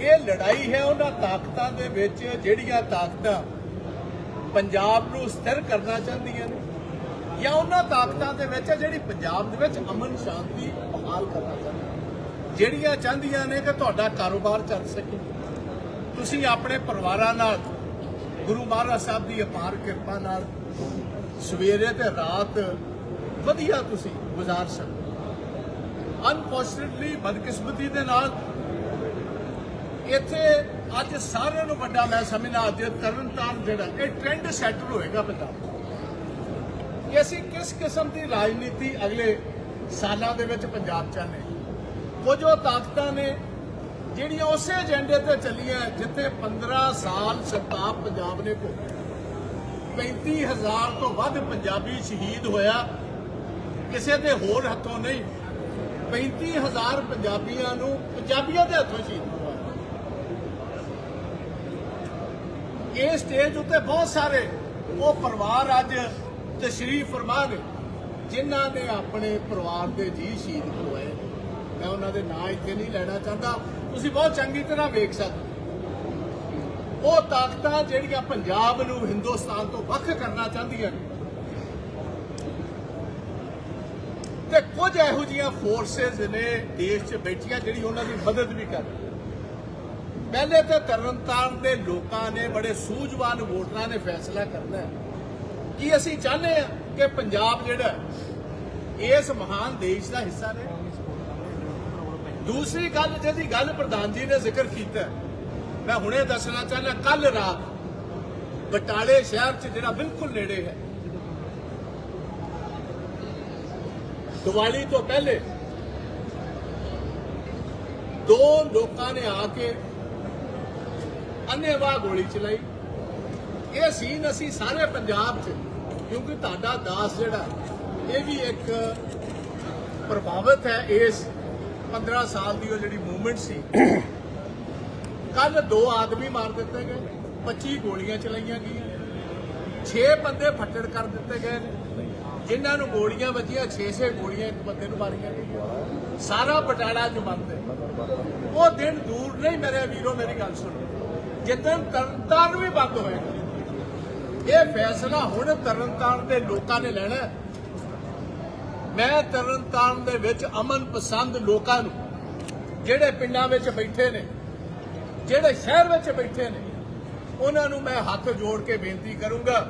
ਇਹ ਲੜਾਈ ਹੈ ਉਹਨਾਂ ਤਾਕਤਾਂ ਦੇ ਵਿੱਚ ਜਿਹੜੀਆਂ ਤਾਕਤਾਂ ਪੰਜਾਬ ਨੂੰ ਸਥਿਰ ਕਰਨਾ ਚਾਹੁੰਦੀਆਂ ਨੇ ਜਾਂ ਉਹਨਾਂ ਤਾਕਤਾਂ ਦੇ ਵਿੱਚ ਜਿਹੜੀ ਪੰਜਾਬ ਦੇ ਵਿੱਚ ਅਮਨ ਸ਼ਾਂਤੀ ਬਹਾਲ ਕਰਨਾ ਚਾਹੁੰਦੀਆਂ ਜਿਹੜੀਆਂ ਚਾਹੁੰਦੀਆਂ ਨੇ ਕਿ ਤੁਹਾਡਾ ਕਾਰੋਬਾਰ ਚੱਲ ਸਕੇ। ਤੁਸੀਂ ਆਪਣੇ ਪਰਿਵਾਰਾਂ ਨਾਲ, ਗੁਰੂ ਮਹਾਰਾਜ ਸਾਹਿਬ ਦੀ ਅਪਾਰ ਕਿਰਪਾ ਨਾਲ ਸਵੇਰੇ ਤੇ ਰਾਤ ਵਧੀਆ ਤੁਸੀਂ ਗੁਜ਼ਾਰ ਸਕੋ ਅਨਫੋਰਚੂਨਟਲੀ ਬਦਕਿਸਮਤੀ ਦੇ ਨਾਲ ਇੱਥੇ ਅੱਜ ਸਾਰਿਆਂ ਨੂੰ ਵੱਡਾ ਮੈਂ ਸਮਝਦਾ ਅੱਜ ਤਰਨਤਾਰਨ ਜਿਹੜਾ, ਇਹ ਟ੍ਰੈਂਡ ਸੈਟਲ ਹੋਏਗਾ ਪੰਜਾਬ ਕਿ ਅਸੀਂ ਕਿਸ ਕਿਸਮ ਦੀ ਰਾਜਨੀਤੀ ਅਗਲੇ ਸਾਲਾਂ ਦੇ ਵਿੱਚ ਪੰਜਾਬ ਚਾਹੁੰਦੇ ਹਾਂ। ਕੁਝ ਉਹ ਤਾਕਤਾਂ ਨੇ ਜਿਹੜੀਆਂ ਉਸੇ ਏਜੰਡੇ ਤੇ ਚੱਲੀਆਂ ਜਿੱਥੇ 15 ਸਾਲ ਸਰਤਾਪ ਪੰਜਾਬ ਨੇ ਕੋ 35000 ਤੋਂ ਵੱਧ ਪੰਜਾਬੀ ਸ਼ਹੀਦ ਹੋਇਆ। ਕਿਸੇ ਦੇ ਹੋਰ ਹੱਥੋਂ ਨਹੀਂ। 35000 ਪੰਜਾਬੀਆਂ ਨੂੰ ਪੰਜਾਬੀਆਂ ਦੇ ਹੱਥੋਂ ਸ਼ਹੀਦ ਹੋਇਆ ਇਹ ਸਟੇਜ ਉੱਤੇ ਬਹੁਤ ਸਾਰੇ, ਉਹ ਪਰਿਵਾਰ ਅੱਜ ਤਸ਼ਰੀਫ ਫਰਮਾ ਨੇ, ਜਿਨ੍ਹਾਂ ਨੇ ਆਪਣੇ ਪਰਿਵਾਰ ਦੇ ਜੀ ਸ਼ਹੀਦ ਹੋਏ ਮੈਂ ਉਹਨਾਂ ਦੇ ਨਾਂ ਇੱਥੇ ਨਹੀਂ ਲੈਣਾ ਚਾਹੁੰਦਾ। ਤੁਸੀਂ ਬਹੁਤ ਚੰਗੀ ਤਰ੍ਹਾਂ ਵੇਖ ਸਕਦੇ ਉਹ ਤਾਕਤਾਂ ਜਿਹੜੀਆਂ ਪੰਜਾਬ ਨੂੰ ਹਿੰਦੁਸਤਾਨ ਤੋਂ ਵੱਖ ਕਰਨਾ ਚਾਹੁੰਦੀਆਂ ਨੇ। ਤੇ ਕੁਝ ਇਹੋ ਜਿਹੀਆਂ ਫੋਰਸਸ ਨੇ ਦੇਸ਼ 'ਚ ਬੈਠੀਆਂ ਜਿਹੜੀ ਉਹਨਾਂ ਦੀ ਮਦਦ ਵੀ ਕਰ ਰਹੀਆਂ। ਪਹਿਲੇ ਤੇ ਤਰਨਤਾਰਨ ਦੇ ਲੋਕਾਂ ਨੇ ਬੜੇ ਸੂਝਵਾਨ ਵੋਟਰਾਂ ਨੇ ਫੈਸਲਾ ਕਰਨਾ ਹੈ ਕਿ ਅਸੀਂ ਚਾਹੁੰਦੇ ਹਾਂ ਕਿ ਪੰਜਾਬ ਜਿਹੜਾ ਇਸ ਮਹਾਨ ਦੇਸ਼ ਦਾ ਹਿੱਸਾ ਰਹੇ ਦੂਸਰੀ ਗੱਲ ਜਿਹਦੀ ਗੱਲ ਪ੍ਰਧਾਨ ਜੀ ਨੇ ਜ਼ਿਕਰ ਕੀਤਾ ਮੈਂ ਹੁਣੇ ਦੱਸਣਾ ਚਾਹੁੰਦਾ ਕੱਲ ਰਾਤ ਬਟਾਲੇ ਸ਼ਹਿਰ 'ਚ ਜਿਹੜਾ ਬਿਲਕੁਲ ਨੇੜੇ ਹੈ ਦੀਵਾਲੀ ਤੋਂ ਪਹਿਲੇ ਦੋ ਲੋਕਾਂ ਨੇ ਆ ਕੇ ਅੰਨੇਵਾਹ ਗੋਲੀ ਚਲਾਈ। ਇਹ ਸੀਨ ਅਸੀਂ ਸਾਰੇ ਪੰਜਾਬ 'ਚ, ਕਿਉਂਕਿ ਤੁਹਾਡਾ ਦਾਸ ਜਿਹੜਾ, ਇਹ ਵੀ ਇੱਕ ਪ੍ਰਭਾਵਿਤ ਹੈ ਇਸ 15 ਸਾਲ ਦੀ ਉਹ ਜਿਹੜੀ ਮੂਵਮੈਂਟ ਸੀ। ਕੱਲ ਦੋ ਆਦਮੀ ਮਾਰ ਦਿੱਤੇ ਗਏ 25 ਗੋਲੀਆਂ ਚਲਾਈਆਂ ਗਈਆਂ। 6 ਬੰਦੇ ਫੱਟੜ ਕਰ ਦਿੱਤੇ ਗਏ ਨੇ। ਜਿਨ੍ਹਾਂ ਨੂੰ ਗੋਲੀਆਂ ਵੱਜੀਆਂ 6-6 ਗੋਲੀਆਂ ਇੱਕ ਬੰਦੇ ਨੂੰ ਮਾਰੀਆਂ ਗਈਆਂ। ਸਾਰਾ ਬਟਾਲਾ ਚ ਬੰਦ ਹੈ। ਉਹ ਦਿਨ ਦੂਰ, ਨਹੀਂ ਮੇਰੇ ਵੀਰੋ, ਮੇਰੀ ਗੱਲ ਸੁਣੋ। ਜਿੱਦਣ ਤਰਨਤਾਰਨ ਵੀ ਬੰਦ ਹੋਏਗਾ ਇਹ ਫੈਸਲਾ ਹੁਣ ਤਰਨਤਾਰਨ ਦੇ ਲੋਕਾਂ ਨੇ ਲੈਣਾ ਹੈ। ਮੈਂ ਤਰਨਤਾਰਨ ਦੇ ਵਿੱਚ ਅਮਨ ਪਸੰਦ ਲੋਕਾਂ ਨੂੰ, ਜਿਹੜੇ ਪਿੰਡਾਂ ਵਿੱਚ ਬੈਠੇ ਨੇ, ਜਿਹੜੇ ਸ਼ਹਿਰ ਵਿੱਚ ਬੈਠੇ ਨੇ, ਉਹਨਾਂ ਨੂੰ ਮੈਂ ਹੱਥ ਜੋੜ ਕੇ ਬੇਨਤੀ ਕਰੂੰਗਾ,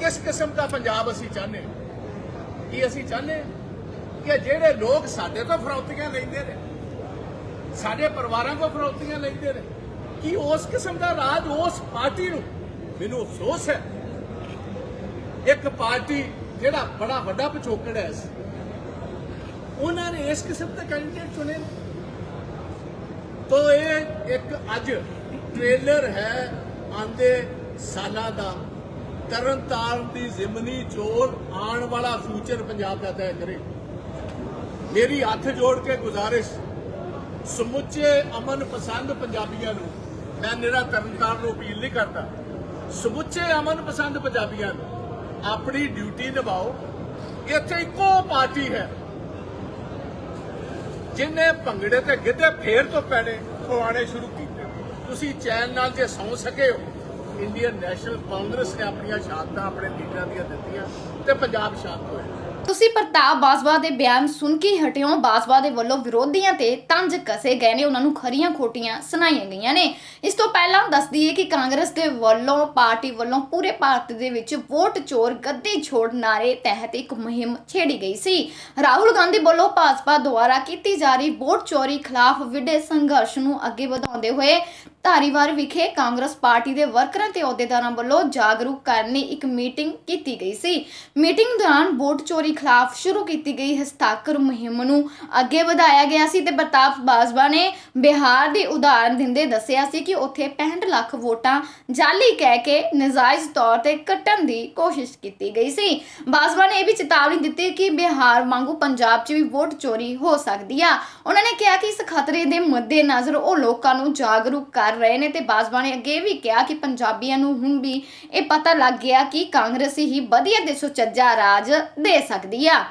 ਕਿਸ ਕਿਸਮ ਦਾ ਪੰਜਾਬ ਅਸੀਂ ਚਾਹੁੰਦੇ ਹਾਂ ਕੀ ਅਸੀਂ ਚਾਹੁੰਦੇ ਹਾਂ ਕਿ ਜਿਹੜੇ ਲੋਕ ਸਾਡੇ ਤੋਂ ਫਰੌਤੀਆਂ ਲੈਂਦੇ ਨੇ ਸਾਡੇ ਪਰਿਵਾਰਾਂ ਕੋਲ ਫਰੌਤੀਆਂ ਲੈਂਦੇ ਨੇ। ਕਿ ਉਸ ਕਿਸਮ ਦਾ ਰਾਜ ਉਸ ਪਾਰਟੀ ਨੂੰ? ਮੈਨੂੰ ਅਫਸੋਸ ਹੈ। ਇੱਕ ਪਾਰਟੀ ਜਿਹੜਾ ਬੜਾ ਵੱਡਾ ਪਿਛੋਕੜ ਹੈ ਉਹਨਾਂ ਨੇ ਇਸ ਕਿਸਮ ਦੇ ਕੈਂਡੀਡੇਟ ਚੁਣੇ ਨੇ। ਤੋ ਇਹ ਇੱਕ ਅੱਜ ਟ੍ਰੇਲਰ ਹੈ ਆਂਦੇ ਸਾਲਾਂ ਦਾ। ਤਰਨਤਾਰਨ ਦੀ ਜ਼ਿਮਨੀ ਚੋਰ ਆਉਣ ਵਾਲਾ ਫਿਊਚਰ ਪੰਜਾਬ ਦਾ ਤੈਅ ਕਰੇ। ਮੇਰੀ ਹੱਥ ਜੋੜ ਕੇ ਗੁਜ਼ਾਰਿਸ਼। ਸਮੁੱਚੇ ਅਮਨ ਪਸੰਦ ਪੰਜਾਬੀਆਂ ਨੂੰ ਮੈਂ ਨਿਹਰਾ ਤਰਨਤਾਰਨ ਨੂੰ ਅਪੀਲ ਨਹੀਂ ਕਰਦਾ। ਸਮੁੱਚੇ ਅਮਨ ਪਸੰਦ ਪੰਜਾਬੀਆਂ ਨੂੰ ਆਪਣੀ ਡਿਊਟੀ ਨਿਭਾਓ। ਇੱਥੇ ਇੱਕੋ ਪਾਰਟੀ ਹੈ। ਜਿਨੇ ਭੰਗੜੇ ਤੇ ਗਿੱਧੇ ਫੇਰ ਤੋਂ ਪੈਣੇ ਖਵਾਣੇ ਸ਼ੁਰੂ ਕੀਤੇ। ਤੁਸੀਂ ਚੈਨ ਨਾਲ ਜੇ ਸੌਂ ਸਕੇ ਹੋ ਇੰਡੀਅਨ ਨੈਸ਼ਨਲ ਕਾਂਗਰਸ ਨੇ ਆਪਣੀਆਂ ਸ਼ਹਾਦਤਾਂ ਆਪਣੇ ਲੀਡਰਾਂ ਦੀਆਂ ਦਿੱਤੀਆਂ ਤੇ ਪੰਜਾਬ ਸ਼ਾਂਤ ਹੋਇਆ। ਤੁਸੀਂ ਪ੍ਰਤਾਪ ਬਾਜਵਾ ਦੇ ਬਿਆਨ ਸੁਣ ਕੇ ਹਟਿਓ ਬਾਜਵਾ ਦੇ ਵੱਲੋਂ ਵਿਰੋਧੀਆਂ ਤੇ ਤੰਜ ਕਸੇ ਗਏ ਨੇ। ਉਹਨਾਂ ਨੂੰ ਖਰੀਆਂ ਖੋਟੀਆਂ ਸੁਣਾਈਆਂ ਗਈਆਂ ਨੇ। ਇਸ ਤੋਂ ਪਹਿਲਾਂ ਦੱਸ ਦਈਏ ਕਿ ਕਾਂਗਰਸ ਦੇ ਵੱਲੋਂ, ਪਾਰਟੀ ਵੱਲੋਂ ਪੂਰੇ ਭਾਰਤ ਦੇ ਵਿੱਚ ਵੋਟ ਚੋਰ ਗੱਦੀ ਛੋੜ ਨਾਰੇ ਤਹਿਤ ਇੱਕ ਮੁਹਿੰਮ ਛੇੜੀ ਗਈ ਸੀ। ਰਾਹੁਲ ਗਾਂਧੀ ਵੱਲੋਂ ਭਾਜਪਾ ਦੁਆਰਾ ਕੀਤੀ ਜਾ ਰਹੀ ਵੋਟ ਚੋਰੀ ਖਿਲਾਫ ਵਿੱਢੇ ਸੰਘਰਸ਼ ਨੂੰ ਅੱਗੇ ਵਧਾਉਂਦੇ ਹੋਏ ਧਾਰੀਵਾਲ ਵਿਖੇ ਕਾਂਗਰਸ ਪਾਰਟੀ ਦੇ ਵਰਕਰਾਂ ਤੇ ਅਹੁਦੇਦਾਰਾਂ ਵੱਲੋਂ ਜਾਗਰੂਕ ਕਰਨ ਲਈ ਇੱਕ ਮੀਟਿੰਗ ਕੀਤੀ ਗਈ ਸੀ। ਮੀਟਿੰਗ ਦੌਰਾਨ ਵੋਟ ਚੋਰੀ ਖਿਲਾਫ ਸ਼ੁਰੂ ਕੀਤੀ ਗਈ। ਹਸਤਾਖਰ ਮੁਹਿੰਮ ਨੂੰ ਅੱਗੇ ਵਧਾਇਆ ਗਿਆ ਸੀ ਤੇ ਪ੍ਰਤਾਪ ਬਾਜਵਾ ਨੇ ਬਿਹਾਰ ਦੀ ਉਦਾਹਰਨ ਦਿੰਦੇ ਦੱਸਿਆ ਸੀ ਕਿ ਉੱਥੇ 65 ਲੱਖ ਵੋਟਾਂ ਜਾਲੀ ਕਹਿ ਕੇ ਨਜਾਇਜ਼ ਤੌਰ ਤੇ ਕੱਟਣ ਦੀ ਕੋਸ਼ਿਸ਼ ਕੀਤੀ ਗਈ ਸੀ। ਬਾਜਵਾ ਨੇ ਇਹ ਵੀ ਚੇਤਾਵਨੀ ਦਿੱਤੀ ਕਿ ਬਿਹਾਰ ਵਾਂਗੂ ਪੰਜਾਬ 'ਚ ਵੀ ਵੋਟ ਚੋਰੀ ਹੋ ਸਕਦੀ ਆ। ਉਹਨਾਂ ਨੇ ਕਿਹਾ ਕਿ ਇਸ ਖਤਰੇ ਦੇ ਮੱਦੇਨਜ਼ਰ ਉਹ ਲੋਕਾਂ ਨੂੰ ਜਾਗਰੂਕ ਕਰ ਰਹੇ ਨੇ ਤੇ ਬਾਜਵਾ ਨੇ ਅੱਗੇ ਵੀ ਕਿਹਾ ਕਿ ਪੰਜਾਬੀਆਂ ਨੂੰ ਹੁਣ ਵੀ ਇਹ ਪਤਾ ਲੱਗ ਗਿਆ ਕਿ ਕਾਂਗਰਸ ਹੀ ਵਧੀਆ ਤੇ ਸੁਚੱਜਾ ਰਾਜ ਦੇ ਸਕਦੀ ਆ।